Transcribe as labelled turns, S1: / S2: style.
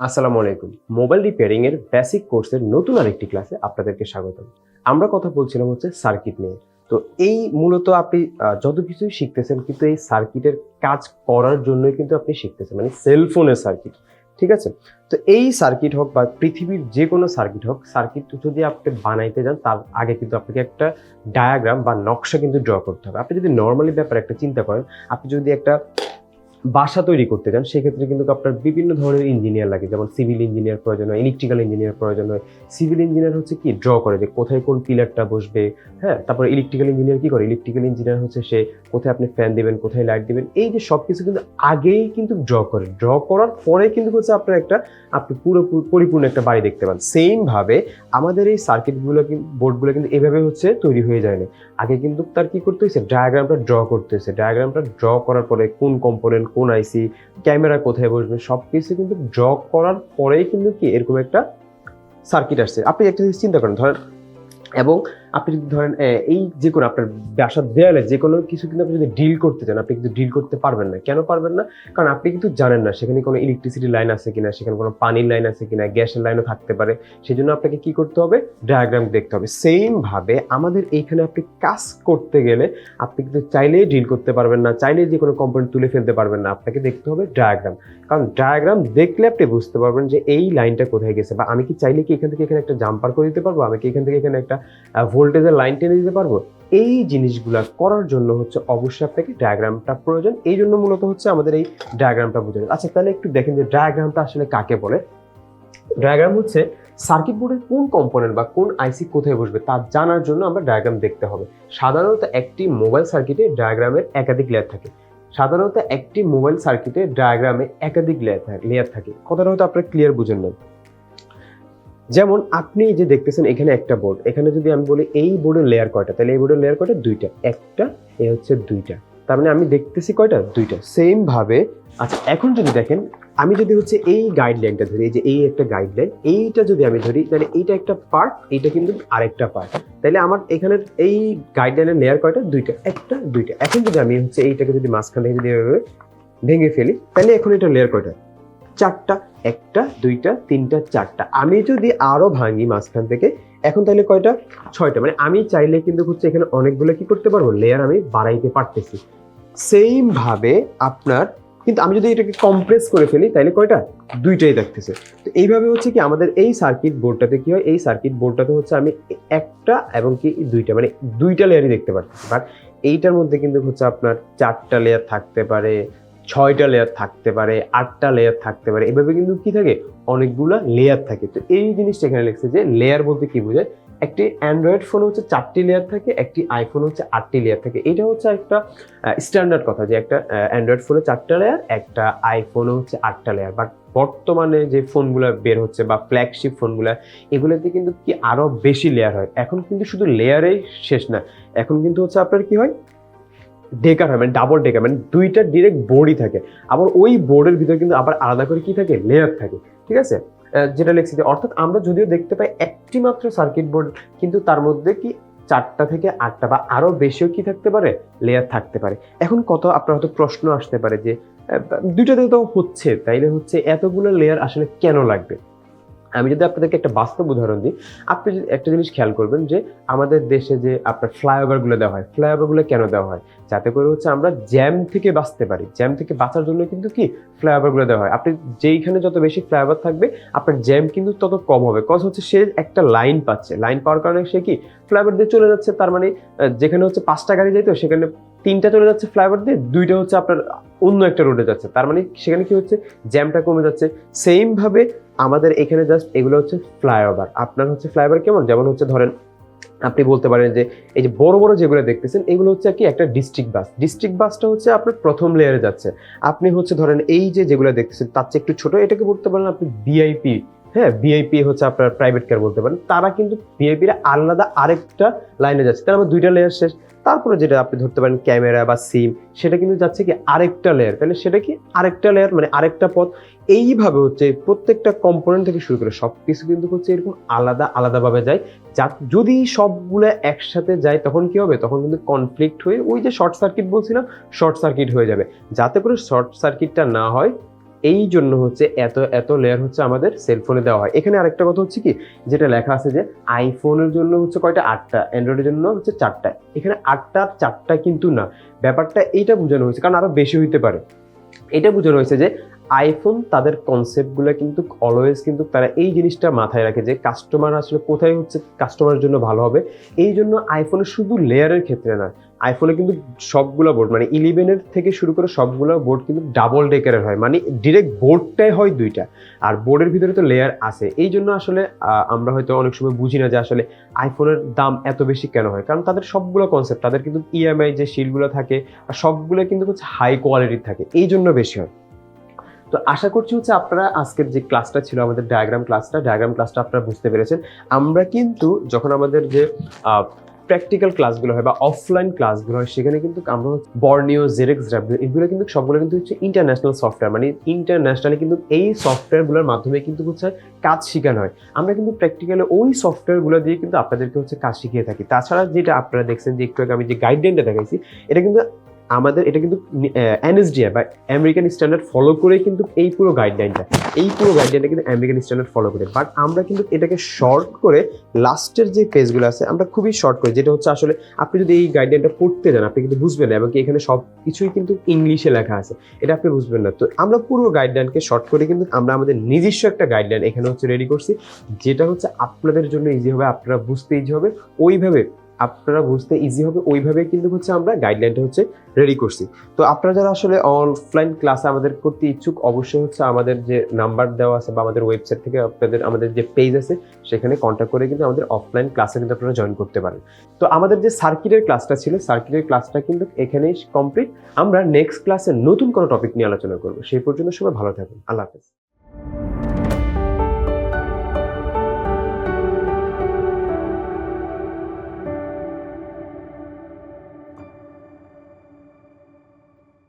S1: আসসালামু আলাইকুম। Mobile repairing এর বেসিক কোর্সের নতুন আরেকটি ক্লাসে আপনাদেরকে স্বাগতম। আমরা কথা বলছিলাম হচ্ছে সার্কিট নিয়ে। তো এই মূলত আপনি যত কিছুই শিখতেছেন কিন্তু এই সার্কিটের কাজ করার জন্যই কিন্তু আপনি শিখতেছেন মানে সেলফোনের সার্কিট ঠিক আছে? তো এই সার্কিট হোক বা পৃথিবীর যে কোনো সার্কিট হোক সার্কিট যদি আপনি বানাইতে যান, তার আগে কিন্তু আপনাকে একটা ডায়াগ্রাম বা নকশা কিন্তু ড্র করতে হবে। আপনি যদি নর্মালি ব্যাপার একটা চিন্তা করেন, আপনি যদি একটা বাসা তৈরি করতে চান, সেক্ষেত্রে কিন্তু আপনার বিভিন্ন ধরনের ইঞ্জিনিয়ার লাগে। যেমন সিভিল ইঞ্জিনিয়ার প্রয়োজন হয় ইলেকট্রিক্যাল ইঞ্জিনিয়ার প্রয়োজন হয়। সিভিল ইঞ্জিনিয়ার হচ্ছে কি ড্র করে যে কোথায় কোন পিলারটা বসবে হ্যাঁ? তারপর ইলেকট্রিক্যাল ইঞ্জিনিয়ার কি করে? ইলেকট্রিক্যাল ইঞ্জিনিয়ার হচ্ছে সে কোথায় আপনি ফ্যান দিবেন, কোথায় লাইট দিবেন। এই যে সব কিছু কিন্তু আগেই কিন্তু ড্র করে। ড্র করার পরে কিন্তু হচ্ছে আপনার একটা, আপনি পুরো পরিপূর্ণ একটা বাড়ি দেখতে পান। সেম ভাবে আমাদের এই সার্কিটগুলো বোর্ডগুলো কিন্তু এভাবে হচ্ছে তৈরি হয়ে যায় না। আগে কিন্তু তার কি করতে হয়েছে ডায়াগ্রামটা ড্র করতে হয়েছে ডায়াগ্রামটা ড্র করার পরে কোন কম্পোনেন্ট কোন আইসি ক্যামেরা কোথায় বসবে সব কিছু কিন্তু জগ করার পরেই কিন্তু কি এরকম একটা সার্কিট আসছে। আপনি একটা জিনিস চিন্তা করেন, ধরেন এবং আপনি যদি ধরেন এই যে কোনো আপনার বাসার দেয়ালে যে কোনো কিছু কিন্তু আপনি যদি ডিল করতে চান, আপনি কিন্তু ডিল করতে পারবেন না। কেন পারবেন না? কারণ আপনি কিন্তু জানেন না সেখানে কোনো ইলেকট্রিসিটি লাইন আছে কিনা, সেখানে কোনো পানির লাইন আছে কিনা গ্যাসের লাইনও থাকতে পারে। সেই জন্য আপনাকে কি করতে হবে? ডায়াগ্রাম দেখতে হবে। সেম ভাবে আমাদের এইখানে আপনি কাজ করতে গেলে আপনি কিন্তু চাইলেই ডিল করতে পারবেন না, চাইলেই যে কোনো কম্পোনেন্ট তুলে ফেলতে পারবেন না। আপনাকে দেখতে হবে ডায়াগ্রাম কারণ ডায়াগ্রাম দেখলে আপনি বুঝতে পারবেন যে এই লাইনটা কোথায় গেছে বা আমি কি চাইলে কি এখান থেকে এখানে একটা জাম্পার করে দিতে পারব? আমি কি এখান থেকে এখানে একটা ভোল্টেজের লাইন টেনে দিতে পারব? এই জিনিসগুলো করার জন্য হচ্ছে অবশ্যই আপনাকে ডায়াগ্রামটা প্রয়োজন। এই জন্য মূলত হচ্ছে আমাদের এই ডায়াগ্রামটা বোঝানো। আচ্ছা তাহলে একটু দেখেন যে ডায়াগ্রামটা আসলে কাকে বলে? ডায়াগ্রাম হচ্ছে সার্কিট বোর্ডের কোন কম্পোনেন্ট বা কোন আইসি কোথায় বসবে তা জানার জন্য আমরা ডায়াগ্রাম দেখতে হবে। সাধারণত একটি মোবাইল সার্কিটে ডায়াগ্রামের একাধিক লেয়ার থাকে। সাধারণত একটি মোবাইল সার্কিটে ডায়াগ্রামে একাধিক লেয়ার থাকে লেয়ার থাকে। কথাটা হয়তো আপনারা ক্লিয়ার বুঝেন না যেমন আপনি যে দেখতেছেন, এখানে একটা বোর্ড এখানে যদি আমি বলি এই বোর্ডের লেয়ার কয়টা, তাহলে এই বোর্ডের লেয়ার কয়টা? দুইটা। একটা, এ হচ্ছে দুইটা। তার মানে আমি দেখতেছি কয়টা? দুইটা। সেম ভাবে আচ্ছা এখন যদি দেখেন, আমি যদি হচ্ছে এই গাইডলাইনটা ধরি, এই যে এই একটা গাইডলাইন এইটা যদি আমি ধরি, তাহলে এইটা একটা পার্ট এইটা কিন্তু আরেকটা পার্ট তাহলে আমার এখানের এই গাইডলাইনের লেয়ার কয়টা? দুইটা। একটা, দুইটা। এখন যদি আমি হচ্ছে এইটাকে যদি মাঝখান যদি ভেঙে ফেলি, তাহলে এখন এটা লেয়ার কয়টা? চারটা, একটা, দুইটা, তিনটা, চারটা। আমি যদি আরও ভাঙি মাঝখান থেকে, এখন তাহলে কয়টা? ছয়টা। মানে আমি চাইলে কিন্তু হচ্ছে এখানে অনেকগুলো কি করতে পারব? লেয়ার আমি বাড়াইতে পারতেছি। সেম ভাবে আপনার, কিন্তু আমি যদি এটাকে কম্প্রেস করে ফেলি, তাহলে কয়টা? দুইটাই দেখতেছে। তো এইভাবে হচ্ছে কি আমাদের এই সার্কিট বোর্ডটাতে কি হয়? এই সার্কিট বোর্ডটাতে হচ্ছে আমি একটা এবং কি দুইটা মানে দুইটা লেয়ারই দেখতে পারতেছি। বাট এইটার মধ্যে কিন্তু হচ্ছে আপনার চারটা লেয়ার থাকতে পারে। ছয়টা লেয়ার থাকতে পারে, আটটা লেয়ার থাকতে পারে। এভাবে কিন্তু কি থাকে? অনেকগুলো লেয়ার থাকে। তো এই জিনিসটা এখানে লিখছে যে লেয়ার বলতে কি বোঝায়? একটি অ্যান্ড্রয়েড ফোন হচ্ছে চারটি লেয়ার থাকে, একটি আইফোন হচ্ছে আটটি লেয়ার থাকে। এটা হচ্ছে একটা স্ট্যান্ডার্ড কথা যে একটা অ্যান্ড্রয়েড ফোনে চারটা লেয়ার একটা আইফোনে হচ্ছে আটটা লেয়ার বাট বর্তমানে যে ফোনগুলো বের হচ্ছে বা ফ্ল্যাগশিপ ফোনগুলো এগুলোতে কিন্তু কি আরও বেশি লেয়ার হয়। এখন কিন্তু শুধু লেয়ারেই শেষ না। এখন কিন্তু হচ্ছে আপনার কি হয়? ডেকার হয় মানে ডাবল ডেকার মানে দুইটা ডিরেক্ট বোর্ডই থাকে। আবার ওই বোর্ডের ভিতরে কিন্তু আবার আলাদা করে কি থাকে? লেয়ার থাকে, ঠিক আছে? যেটা লিখছি অর্থাৎ আমরা যদিও দেখতে পাই একটি মাত্র সার্কিট বোর্ড কিন্তু তার মধ্যে কি চারটা থেকে আটটা বা আরও বেশিও কি থাকতে পারে? লেয়ার থাকতে পারে। এখন কত, আপনার হয়তো প্রশ্ন আসতে পারে যে দুইটাতে তো হচ্ছে, তাইলে হচ্ছে এতগুলো লেয়ার আসলে কেন লাগবে? আমি যদি আপনাদেরকে একটা বাস্তব উদাহরণ দিই, আপনি একটা জিনিস খেয়াল করবেন যে আমাদের দেশে যে আপনার ফ্লাইওভারগুলো দেওয়া হয় ফ্লাইওভারগুলো কেন দেওয়া হয়? যাতে করে হচ্ছে আমরা জ্যাম থেকে বাঁচতে পারি। জ্যাম থেকে বাঁচার জন্য কিন্তু কি ফ্লাইওভারগুলো দেওয়া হয়। আপনি যেইখানে যত বেশি ফ্লাইওভার থাকবে, আপনার জ্যাম কিন্তু তত কম হবে। কজ হচ্ছে সে একটা লাইন পাচ্ছে। লাইন পাওয়ার কারণে সে কি ফ্লাইওভার দিয়ে চলে যাচ্ছে, তার মানে যেখানে হচ্ছে পাঁচটা গাড়ি যাইতো, সেখানে তিনটা চলে যাচ্ছে ফ্লাইওভার দিয়ে, দুইটা হচ্ছে আপনার অন্য একটা রোডে যাচ্ছে। তার মানে সেখানে কি হচ্ছে জ্যামটা কমে যাচ্ছে। সেম ভাবে আমাদের এখানে জাস্ট এগুলো হচ্ছে ফ্লাইওভার আপনার হচ্ছে ফ্লাইওভার কেমন? যেমন হচ্ছে ধরেন, আপনি বলতে পারেন যে এই যে বড় বড় যেগুলো দেখতেছেন, এগুলো হচ্ছে কি একটা ডিস্ট্রিক্ট বাস ডিস্ট্রিক্ট বাসটা হচ্ছে আপনার প্রথম লেয়ারে যাচ্ছে। আপনি হচ্ছে ধরেন এই যে যেগুলো দেখতেছেন, তার চেয়ে একটু ছোট, এটাকে বলতে পারেন আপনি ভিআইপি হ্যাঁ ভিআইপি হচ্ছে আপনার প্রাইভেট কার বলতে পারেন। তারা কিন্তু ভিআইপিরা আলাদা আরেকটা লাইনে যাচ্ছে। তার মানে দুইটা লেয়ার শেষ। তারপরে যেটা আপনি ধরতে পারেন ক্যামেরা বা সিম সেটা কিন্তু যাচ্ছে কি আরেকটা লেয়ার তাহলে সেটা কি আরেকটা লেয়ার মানে আরেকটা পথ? এইভাবে হচ্ছে প্রত্যেকটা কম্পোনেন্ট থেকে শুরু করে সব কিছু কিন্তু হচ্ছে এরকম আলাদা, আলাদাভাবে যায়। যা, যদি সবগুলো একসাথে যায়, তখন কি হবে? তখন কিন্তু কনফ্লিক্ট হয়ে, ওই যে শর্ট সার্কিট বলছিলাম শর্ট সার্কিট হয়ে যাবে। যাতে করে শর্ট সার্কিটটা না হয় এই জন্য হচ্ছে এত এত লেয়ার হচ্ছে আমাদের সেলফোনে দেওয়া হয়। এখানে আরেকটা কথা হচ্ছে কি, যেটা লেখা আছে যে আইফোনের জন্য হচ্ছে কয়টা? আটটা। অ্যান্ড্রয়েডের জন্য হচ্ছে চারটা। এখানে আটটা চারটা কিন্তু না। ব্যাপারটা এইটা বোঝানো হয়েছে, কারণ আরও বেশি হইতে পারে। এটা বোঝানো হয়েছে যে আইফোন তাদের কনসেপ্টগুলো কিন্তু অলওয়েজ কিন্তু তারা এই জিনিসটা মাথায় রাখে যে কাস্টমার আসলে কোথায় হচ্ছে কাস্টমারের জন্য ভালো হবে। এই জন্য আইফোনে শুধু লেয়ারের ক্ষেত্রে না আইফোনে কিন্তু সবগুলো বোর্ড মানে ইলেভেনের থেকে শুরু করে সবগুলো বোর্ড কিন্তু ডাবল ডেকারের হয়। মানে ডিরেক্ট বোর্ডটাই হয় দুইটা। আর বোর্ডের ভিতরে তো লেয়ার আছে। এই জন্য আসলে আমরা হয়তো অনেক সময় বুঝি না যে আসলে আইফোনের দাম এত বেশি কেন হয়। কারণ তাদের সবগুলো কনসেপ্ট তাদের কিন্তু ইএমআই যে শিলগুলো থাকে, আর সবগুলো কিন্তু হচ্ছে হাই কোয়ালিটির থাকে। এই জন্য বেশি হয়। তো আশা করছি হচ্ছে আপনারা আজকের যে ক্লাসটা ছিল, আমাদের ডায়াগ্রাম ক্লাসটা ডায়াগ্রাম ক্লাসটা আপনারা বুঝতে পেরেছেন। আমরা কিন্তু যখন আমাদের যে প্র্যাকটিক্যাল ক্লাসগুলো হয় বা অফলাইন ক্লাসগুলো হয়, সেখানে কিন্তু আমরা বর্নিও জেরেক্স ড্রাইভ এগুলো কিন্তু সবগুলো কিন্তু হচ্ছে ইন্টারন্যাশনাল সফটওয়্যার মানে ইন্টারন্যাশনালি কিন্তু এই সফটওয়্যারগুলোর মাধ্যমে কিন্তু হচ্ছে কাজ শেখানো হয়। আমরা কিন্তু প্র্যাকটিক্যালি ওই সফটওয়্যারগুলো দিয়ে কিন্তু আপনাদেরকে হচ্ছে কাজ শিখিয়ে থাকি। তাছাড়া যেটা আপনারা দেখছেন যে একটু আগে আমি যে গাইডলাইনটা দেখাইছি, এটা কিন্তু আমাদের এটা কিন্তু এনএসডিআই বা আমেরিকান স্ট্যান্ডার্ড ফলো করে কিন্তু এই পুরো গাইডলাইনটা এই পুরো গাইডলাইনটা কিন্তু আমেরিকান স্ট্যান্ডার্ড ফলো করে। বাট আমরা কিন্তু এটাকে শর্ট করে লাস্টের যে পেজগুলো আছে, আমরা খুবই শর্ট করি, যেটা হচ্ছে আসলে আপনি যদি এই গাইডলাইনটা পড়তে যান, আপনি কিন্তু বুঝবেন না, এবং কি এখানে সব কিছুই কিন্তু ইংলিশে লেখা আছে, এটা আপনি বুঝবেন না। তো আমরা পুরো গাইডলাইনকে শর্ট করে কিন্তু আমরা আমাদের নিজস্ব একটা গাইডলাইন এখানে হচ্ছে রেডি করছি, যেটা হচ্ছে আপনাদের জন্য ইজি হবে, আপনারা বুঝতে ইজি হবে। ওইভাবে আপনারা বুঝতে ইজি হবে। ওইভাবে কিন্তু হচ্ছে আমরা গাইডলাইনটা হচ্ছে রেডি করছি। তো আপনারা যারা আসলে অফলাইন ক্লাসে আমাদের করতে ইচ্ছুক, অবশ্যই হচ্ছে আমাদের যে নাম্বার দেওয়া আছে বা আমাদের ওয়েবসাইট থেকে আপনাদের, আমাদের যে পেজ আছে, সেখানে কন্ট্যাক্ট করে কিন্তু আমাদের অফলাইন ক্লাসে কিন্তু আপনারা জয়েন করতে পারেন। তো আমাদের যে সার্কিটের ক্লাসটা ছিল সার্কিটের ক্লাসটা কিন্তু এখানেই কমপ্লিট আমরা নেক্সট ক্লাসে নতুন কোনো টপিক নিয়ে আলোচনা করব। সেই পর্যন্ত সবাই ভালো থাকুন। আল্লাহ হাফেজ।